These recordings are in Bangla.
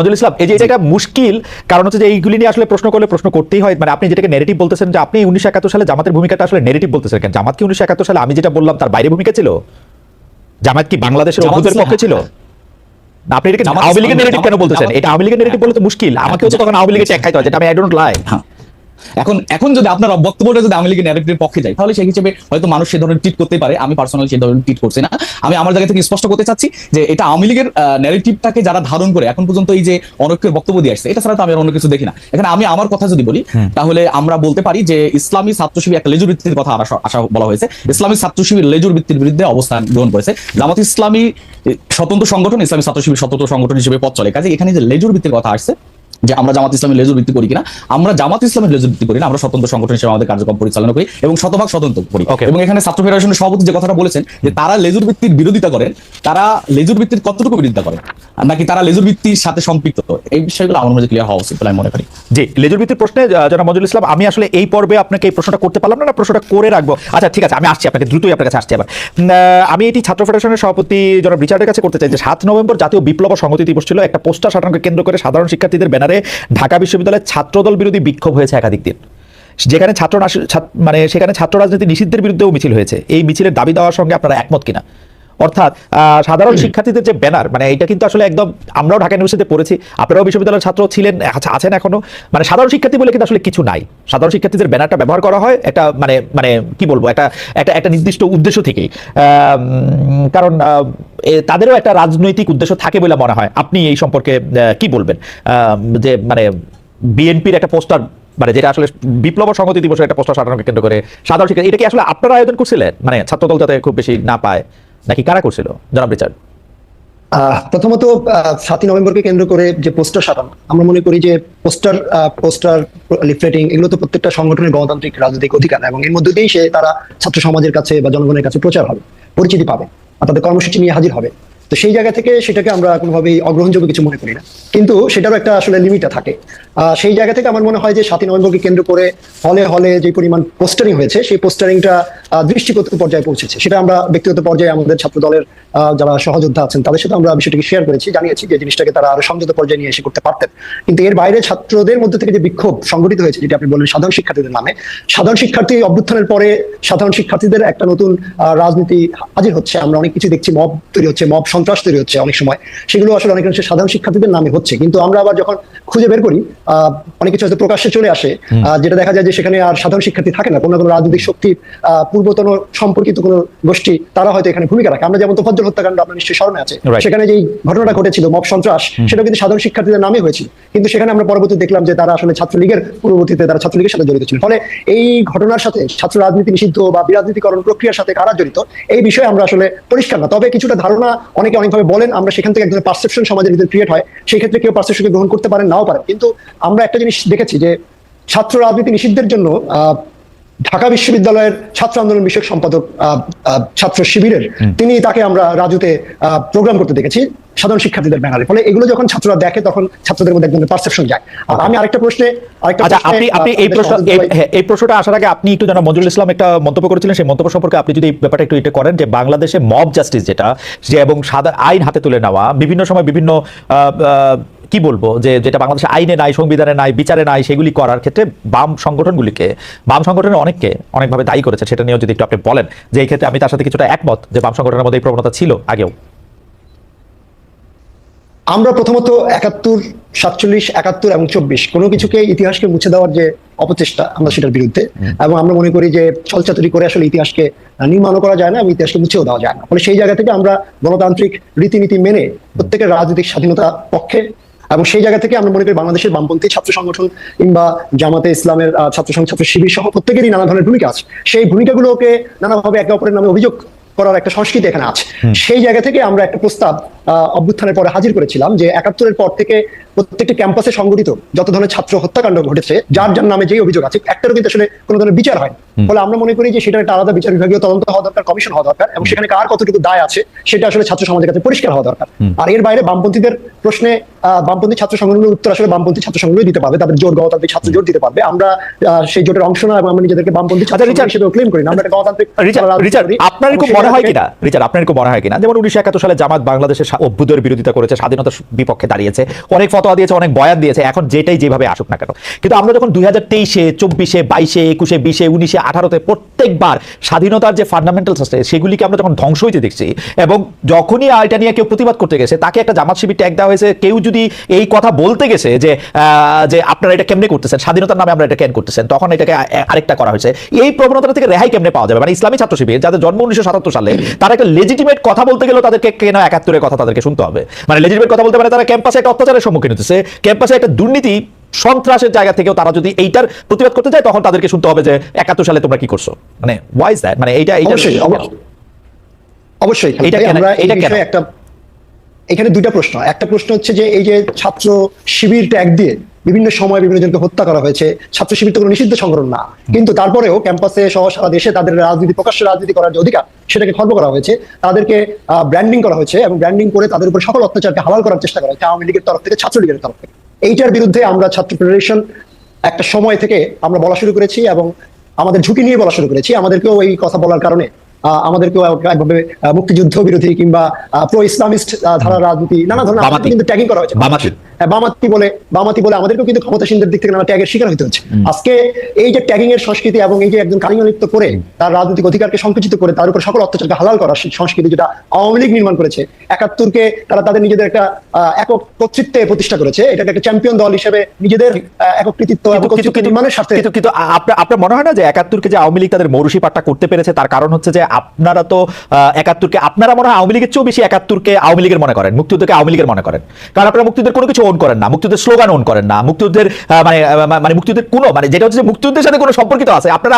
মঞ্জুল ইসলাম এই যে এটা একটা মুশকিল কারণ হচ্ছে যে এইগুলি নিয়ে আসলে প্রশ্ন করলে প্রশ্ন করতেই হয়। মানে আপনি যেটাকে নেগেটিভ বলতেছেন যে আপনি উনিশশো একাত্তর সালে জামাতের ভূমিকাটা আসলে নেগেটিভ বলতেছেন কেন? জামাত কি উনিশশো একাত্তর সালে আমি যেটা বললাম তার বাইরে ভূমিকা ছিল? জামাত কি বাংলাদেশের অভ্যুতের পক্ষে ছিল? আপনি এটাকে আওয়ামী লীগের নেগেটিভ কেন বলতেছেন? এটা আওয়ামী লীগের নেগেটিভ বলতে মুশকিল। আমাকে তো তখন আওয়ামী লীগের চেক খাইতে হয় যেটা আমি আই ডোন্ট লাই হ্যাঁ। এখন এখন যদি আপনার বক্তব্যটা যদি আওয়ামী লীগের ন্যারেটিভের পক্ষে যায় তাহলে সেই হিসেবে হয়তো মানুষ সে ধরনের ট্রিট করতেই পারে। আমি পার্সোনালি সেই ধরনের ট্রিট করছি না। আমি আমার জায়গা থেকে স্পষ্ট করতে চাচ্ছি যে এটা আওয়ামী লীগের ন্যারেটিভটাকে যারা ধারণ করে এখন পর্যন্ত এই যে অনৈক্যের বক্তব্য দিয়ে আসছে এটা ছাড়া তো আমি অন্য কিছু দেখি না। এখানে আমি আমার কথা যদি বলি তাহলে আমরা বলতে পারি যে ইসলামী ছাত্র শিবির একটা লেজুর ভিত্তির কথা আসা আসা বলা হয়েছে। ইসলামী ছাত্র শিবির লেজুর ভিত্তির বিরুদ্ধে অবস্থান গ্রহণ করেছে। জামাত ইসলামী স্বতন্ত্র সংগঠন ইসলামী ছাত্র শিবির স্বতন্ত্র সংগঠন হিসেবে পথ চলে। কাজে এখানে যে লেজুর ভিত্তির কথা আসছে যে আমরা জামাত ইসলামের লেজুর ভিত্তি করি কিনা আমরা জামাত ইসলামের লেজুর ভিত্তি করি না আমরা স্বতন্ত্র সংগঠন হিসেবে আমাদের কার্যক্রম পরিচালনা করি এবং শতভাগ স্বতন্ত্র করি। এবং এখানে ছাত্র ফেডারেশনের সভাপতি যে কথাটা বলেছেন যে তারা লেজুর ভিত্তির বিরোধিতা করেন তারা লেজুর ভিত্তির কতটুকু বিরোধিতা করেন? নাকি তারা লেজুর ভিত্তির সাথে সম্পৃক্ত? এই বিষয়গুলো আমার মধ্যে ক্লিয়ার হওয়া উচিত বলে আমি মনে করি। জি লেজুর ভিত্তির প্রশ্নে আহ, মজুল ইসলাম আমি আসলে এই পর্বে আপনাকে এই প্রশ্নটা করতে পারলাম না না প্রশ্নটা করে রাখব। আচ্ছা ঠিক আছে আমি আসছি আপনাকে দ্রুতই আপনার কাছে আসছি আবার। আমি এটি ছাত্র ফেডারেশনের সভাপতি জনাব রিচার্ডের কাছে করতে চাই যে সাত নভেম্বর জাতীয় বিপ্লব সংহতি দিবস ছিল একটা পোস্টার সাটানোকে কেন্দ্র করে সাধারণ শিক্ষার্থীদের ব্যানারে ঢাকা বিশ্ববিদ্যালয়ের ছাত্রদল বিরোধী বিক্ষোভ হয়েছে একাধিক দিন। যেখানে ছাত্র মানে সেখানে ছাত্র রাজনীতি নিষিদ্ধের বিরুদ্ধেও মিছিল হয়েছে। এই মিছিলের দাবি দেওয়ার সঙ্গে আপনারা একমত কিনা? অর্থাৎ সাধারণ শিক্ষার্থীদের যে ব্যানার মানে এটা কিন্তু আসলে একদম আমরাও ঢাকা ইউনিভার্সিটিতে পড়েছি আপনারাও বিশ্ববিদ্যালয়ের ছাত্র ছিলেন আচ্ছা, আছেন এখনও। মানে সাধারণ শিক্ষার্থী বলে কিন্তু আসলে কিছু নাই। সাধারণ শিক্ষার্থীদের ব্যানারটা ব্যবহার করা হয় একটা মানে মানে কি বলব একটা একটা একটা নির্দিষ্ট উদ্দেশ্য থেকেই। কারণ তাদেরও একটা রাজনৈতিক উদ্দেশ্য থাকে বলে মনে হয়। আপনি এই সম্পর্কে কি বলবেন? যে মানে বিএনপির একটা পোস্টার মানে যেটা আসলে বিপ্লব সংহতি দিবসের একটা পোস্টার সাধারণকে কেন্দ্র করে সাধারণ শিক্ষা এটা কি আসলে আপনারা আয়োজন করছিলেন? মানে ছাত্রদল যাতে খুব বেশি না পায়। নাকি কারা করছিল? জনাব রিচার্ড। প্রথমত সাতই নভেম্বরকে কেন্দ্র করে যে পোস্টার সাজানো, আমরা মনে করি যে পোস্টার পোস্টার, লিফলেটিং, এগুলো তো প্রত্যেকটা সংগঠনের গণতান্ত্রিক রাজনৈতিক অধিকার এবং এর মধ্যে দিয়েই সে তারা ছাত্র সমাজের কাছে বা জনগণের কাছে প্রচার হবে, পরিচিতি পাবে আর তাদের কর্মসূচি নিয়ে হাজির হবে। তো সেই জায়গা থেকে সেটাকে আমরা কোনোভাবেই অগ্রহণযোগ্য কিছু মনে করি না। কিন্তু সেটারও একটা আসলে লিমিটটা থাকে। সেই জায়গা থেকে আমার মনে হয় যে সাতই নভেম্বরকে কেন্দ্র করে হলে হলে যে পরিমাণ পোস্টারিং হয়েছে, সেই পোস্টারিংটা দৃষ্টিগত পর্যায়ে পৌঁছেছে। সেটা আমরা ব্যক্তিগত পর্যায়ে আমাদের ছাত্র দলের যারা সহযোদ্ধা আছেন তাদের সাথে আমরা বিষয়টিকে শেয়ার করেছি জানিয়েছি যে জিনিসটাকে তারা আরও সংযত পর্যায়ে নিয়ে এসে করতে পারতেন। কিন্তু এর বাইরে ছাত্রদের মধ্যে থেকে যে বিক্ষোভ সংগঠিত হয়েছে যেটা আপনি বললেন সাধারণ শিক্ষার্থীদের নামে সাধারণ শিক্ষার্থী অভ্যুত্থানের পরে সাধারণ শিক্ষার্থীদের একটা নতুন রাজনীতি হাজির হচ্ছে। আমরা অনেক কিছু দেখছি মব তৈরি হচ্ছে মব সন্ত্রাস তৈরি হচ্ছে অনেক সময়। সেগুলো আসলে অনেক অংশে সাধারণ শিক্ষার্থীদের নামে হচ্ছে। কিন্তু আমরা আবার যখন খুঁজে বের করি আহ, অনেক কিছু হয়তো প্রকাশ্যে চলে আসে যেটা দেখা যায় যে সেখানে আর সাধারণ শিক্ষার্থী থাকে না। কোনো কোনো রাজনৈতিক শক্তির পূর্বতন সম্পর্কিত কোনো গোষ্ঠী তারা হয়তো এখানে ভূমিকা রাখে। আমরা যেমন তোফাজ্জল হত্যাকাণ্ড আপনার নিশ্চয়ই স্মরণে আছে। সেখানে যেই ঘটনাটা ঘটেছিল মব সন্ত্রাস সেটা কিন্তু সাধারণ শিক্ষার্থীদের নামে হয়েছিল। কিন্তু সেখানে আমরা পরবর্তী দেখলাম যে তারা আসলে ছাত্রলীগের পূর্ববর্তীতে তারা ছাত্রলীগের সাথে জড়িত ছিল। ফলে এই ঘটনার সাথে ছাত্র রাজনীতি নিষিদ্ধ বা বিরাজনীতিকরণ প্রক্রিয়ার সাথে কারা জড়িত এই বিষয়ে আমরা আসলে পরিষ্কার না। তবে কিছুটা ধারণা অনেকে অনেকভাবে বলেন আমরা সেখান থেকে একজনের পারসেপশন সমাজের ভিতরে ক্রিয়েট হয়। সেই ক্ষেত্রে কেউ পারসেপশনকে গ্রহণ করতে পারেন নাও পারেন। কিন্তু আমরা একটা জিনিস দেখেছি যে ছাত্র রাজনীতি নিষিদ্ধের জন্য আহ, ঢাকা বিশ্ববিদ্যালয়ের ছাত্র আন্দোলন বিষয়ক সম্পাদক ছাত্র শিবিরের তিনি তাকে আমরা রাজুতে প্রোগ্রাম করতে দেখেছি সাধারণ শিক্ষার্থীদের ব্যানারে। ফলে এগুলো যখন ছাত্ররা দেখে তখন ছাত্রদের মধ্যে এক ধরনের পারসেপশন যায় আর আমি আরেকটা প্রশ্নে আরেকটা আচ্ছা আপনি আপনি এই প্রশ্ন এই- হ্যাঁ, এই প্রশ্নটা আসার আগে আপনি একটু জানা মঞ্জুরুল ইসলাম একটা মন্তব্য করেছিলেন সেই মন্তব্য সম্পর্কে আপনি যদি এই ব্যাপারটা একটু এটা করেন যে বাংলাদেশে মব জাস্টিস যেটা যে এবং সাদা আইন হাতে তুলে নেওয়া বিভিন্ন সময় বিভিন্ন আহ, আহ, কি বলব? যে যেটা বাংলাদেশে আইনে নাই সংবিধানে নাই বিচারে নাই সেগুলি করার ক্ষেত্রে বাম সংগঠনগুলিকে বাম সংগঠনের অনেককে অনেকভাবে দায়ী করেছে সেটা নিয়েও যদি একটু আপনি বলেন। যে এই ক্ষেত্রে আমি তার সাথে কিছুটা একমত যে বাম সংগঠনের মধ্যে এই প্রবণতা ছিল আগেও। আমরা প্রথমত একাত্তর সাতচল্লিশ একাত্তর এবং চব্বিশ কোনো কিছুকে ইতিহাসকে মুছে দেওয়ার যে অপচেষ্টা আমরা সেটার বিরুদ্ধে এবং আমরা মনে করি যে ছলচাতুরি করে আসলে ইতিহাসকে আহ, নির্মাণও করা যায় না এবং ইতিহাসকে মুছেও দেওয়া যায় না। ফলে সেই জায়গা থেকে আমরা গণতান্ত্রিক রীতিনীতি মেনে প্রত্যেকের রাজনৈতিক স্বাধীনতা পক্ষে এবং সেই জায়গা থেকে আমরা মনে করি বাংলাদেশের বামপন্থী ছাত্র সংগঠন কিংবা জামাতে ইসলামের ছাত্র সংঘ ছাত্র শিবির সহ প্রত্যেকেরই নানা ধরনের ভূমিকা আছে। সেই ভূমিকাগুলোকে নানাভাবে একে অপরের নামে অভিযোগ করার একটা সংস্কৃতি এখানে আছে। সেই জায়গা থেকে আমরা একটা প্রস্তাব আহ, অভ্যুত্থানের পরে হাজির করেছিলাম যে একাত্তরের পর থেকে প্রত্যেকটি ক্যাম্পাসে সংগঠিত যত ধরনের ছাত্র হত্যাকাণ্ড ঘটেছে যার যার নামে যেই অভিযোগ আছে একটারও কিন্তু আসলে কোনো ধরনের বিচার হয় ফলে আমরা মনে করি যে সেটা একটা আলাদা বিচার বিভাগীয় তদন্ত হওয়া দরকার কমিশন হওয়া দরকার এবং সেখানে কার কতটুকু দায় আছে সেটা আসলে ছাত্র সমাজের কাছে পরিষ্কার হওয়া দরকার। আর এর বাইরে বামপন্থীদের প্রশ্নে বামপন্থী ছাত্র সংগঠনের উত্তর আসলে বামপন্থী ছাত্র সংগঠন দিতে পারবে তাদের জোর গণতান্ত্রিক ছাত্র জোর দিতে পারবে। আমরা সেই জোটের অংশ না এবং আমরা নিজেদেরকে বামপন্থী ছাত্র আচ্ছা, হিসেবে ক্লেম করি না। আমরা একটা গণতান্ত্রিক রিচার্ড। আপনার খুব মনে হয় কিনা? রিচার্ড আপনার খুব মনে হয় কিনা? যেমন উনিশশো একাত্তর সালে জামাত বাংলাদেশের অভ্যুদয়ের বিরোধিতা করেছে স্বাধীনতার বিপক্ষে দাঁড়িয়েছে। অনেক ফটো ফতোয়া দিয়েছে, অনেক বয়ান দিয়েছে, এখন যেটাই যেভাবে আসুক না কেন। কিন্তু আমরা যখন দুই হাজার তেইশে, চব্বিশে, বাইশে, একুশে, বিশে, উনিশে, আঠারোতে প্রত্যেকবার স্বাধীনতার যে ফান্ডামেন্টালস আছে, সেগুলিকে আমরা যখন ধ্বংস হইতে দেখছি, এবং যখনই এটা নিয়ে কেউ প্রতিবাদ করতে গেছে, তাকে একটা জামাত শিবির ট্যাগ দেওয়া হয়েছে, কেউ যদি এই কথা বলতে গেছে যে যে আপনারা এটা কেমনে করতেছেন, স্বাধীনতার নামে আমরা এটা কেন করতেছেন, তখন এটাকে আরেকটা করা হয়েছে। এই প্রবণতা থেকে রেহাই কেমনে পাওয়া যাবে? মানে ইসলামী ছাত্র শিবির, যাদের জন্ম উনিশশো সাতাত্তর সালে, তারা একটা লেজিটিমেট কথা বলতে গেলেও তাদেরকে কেন একাত্তরের কথা তাদেরকে শুনতে হবে? মানে লেজিটিমেট কথা বলতে পারে তারা ক্যাম্পাসে একটা অত্যাচারের সম্মুখীন হতেছে ক্যাম্পাসে একটা দুর্নীতি সন্ত্রাসের জায়গা থেকেও তারা যদি এইটার প্রতিবাদ করতে যায় তখন তাদেরকে শুনতে হবে যে একাত্তর সালে তোমরা কি করছ মানে ওয়াইজ দ্যাট মানে এইটা এইটা অবশ্যই অবশ্যই এটা? আমরা এটা কেন? একটা এখানে দুইটা প্রশ্ন একটা প্রশ্ন হচ্ছে যে এই যে ছাত্র শিবির ট্যাগ দিয়ে বিভিন্ন সময় বিভিন্ন জনকে হত্যা করা হয়েছে। ছাত্র শিবির তো কোনো নিষিদ্ধ সংগঠন না। কিন্তু তারপরেও ক্যাম্পাসে সহ সারা দেশে তাদের রাজনীতি প্রকাশ্য রাজনীতি করার যে অধিকার সেটাকে খর্ব করা হয়েছে। তাদেরকে ব্র্যান্ডিং করা হয়েছে এবং ব্র্যান্ডিং করে তাদের উপর সকল অত্যাচারকে হালাল করার চেষ্টা করা হয়েছে আওয়ামী লীগের তরফ থেকে ছাত্রলীগের তরফ থেকে। এইটার বিরুদ্ধে আমরা ছাত্র ফেডারেশন একটা সময় থেকে আমরা বলা শুরু করেছি এবং আমাদের ঝুঁকি নিয়ে বলা শুরু করেছি। আমাদেরকেও এই কথা বলার কারণে আহ, আমাদেরকেও একভাবে মুক্তিযুদ্ধ বিরোধী কিংবা প্রো ইসলামিস্ট ধারার রাজনীতি নানা ধরনের। কিন্তু ট্যাগিং করা হয়েছে। বামাতি। হ্যাঁ, বলে বামাতি বলে আমাদেরকেও কিন্তু ক্ষমতাসীনদের দিক থেকে নানা ট্যাগের শিকার হতে হচ্ছে। আজকে এই যে ট্যাগিং এর সংস্কৃতি এবং এই যে একজন কালিমালিপ্ত করে তার রাজনৈতিক অধিকারকে সংকুচিত করে তার উপর সকল অত্যাচারকে হালাল সেই সংস্কৃতি যেটা আওয়ামী লীগ নির্মাণ করেছে একাত্তরকে তারা তাদের নিজেদের একটা একক কর্তৃত্বে প্রতিষ্ঠা করেছে এটাকে একটা চ্যাম্পিয়ন দল হিসেবে নিজেদের একক কৃতিত্ব এবং নির্মাণের স্বার্থে কিন্তু কিন্তু আপনার মনে হয় না যে একাত্তরকে যে আওয়ামী লীগ তাদের মৌরুষি পাট্টা করতে পেরেছে তার কারণ হচ্ছে যে আপনারা তো একাত্তরকে আপনারা মনে হয় আওয়ামী লীগের চেয়েও বেশি একাত্তরকে আওয়ামী লীগের মনে করেন মুক্তিযুদ্ধকে আওয়ামী লীগের মনে করেন। কারণ আপনারা মুক্তিযুদ্ধের কোনো কিছু ওন করেন না, মুক্তিযুদ্ধের স্লোগান ওন করেন না, মুক্তিযুদ্ধের মানে মানে মুক্তিযুদ্ধের কোনো মানে যেটা হচ্ছে মুক্তিযুদ্ধের সাথে কোনো সম্পর্কিত আছে, আপনারা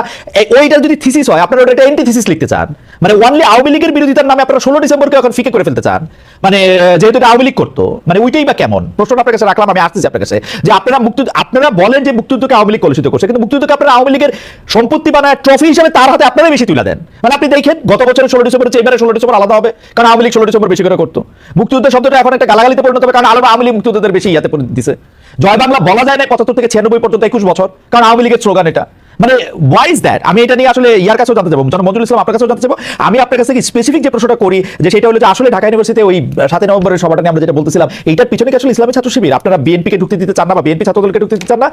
ওইটার যদি থিসিস হয়, আপনারা ওটা এন্টি থিসিস লিখতে চান। মানে ওনলি আওয়ামী লীগের বিরোধিতার নামে আপনারা ষোলো ডিসেম্বরকে এখন ফিকে করে ফেলতে চান। মানে যেহেতু এটা আওয়ামী লীগ করতো মানে ওইটাই বা কেমন? প্রশ্নটা আপনার কাছে রাখলাম, আমি আসতেছি আপনার কাছে, যে আপনারা মুক্তি, আপনারা বলেন যে মুক্তিযুদ্ধকে আওয়ামী লীগ কলুষিত করছে, কিন্তু মুক্তিযুদ্ধকে আপনারা আওয়ামী লীগের সম্পত্তি বানায় ট্রফি হিসেবে তার হাতে আপনারা বেশি তুলে দেন। মানে আপনি দেখেন, গত বছরের ষোলো ডিসেম্বর চেয়ে এবারে ষোলো ডিসেম্বর আলাদা হবে, কারণ আওয়ামী লীগ ষোলো ডিসেম্বর বেশি করে করতো। মুক্তিযুদ্ধের শব্দটা এখন একটা গালাগালিতে পরিণত হবে, কারণ আলো আওয়ামী লীগ মুক্তিযুদ্ধের বেশি ইয়াতে দিছে। জয় বাংলা বলা যায় না পঁচাত্তর থেকে ছিয়ানব্বই পর্যন্ত একুশ বছর, কারণ আওয়ামী লীগের স্লোগান এটা। মানে ওয়াইজ দ্যাট আমি এটা নিয়ে আসলে ইয়ার কাছেও জানতে চাবো জন মঞ্জুল ইসলাম আপনার কাছেও জানতে চাবো আমি আপনার কাছে স্পেসিফিক যে প্রশ্নটা করি, যে সেটা হলো যে আসলে ঢাকা ইউনিভার্সিটিতে ওই সাতই নভেম্বরের সভাটা নিয়ে আমরা যেটা বলতেছিলাম, এইটার পিছনে আসলে ইসলামী ছাত্র শিবির আপনারা বিএনপিকে ঢুকতে দিতে চান না বা বিএনপি ছাত্রদলকে ঢুকতে দিতে চান না?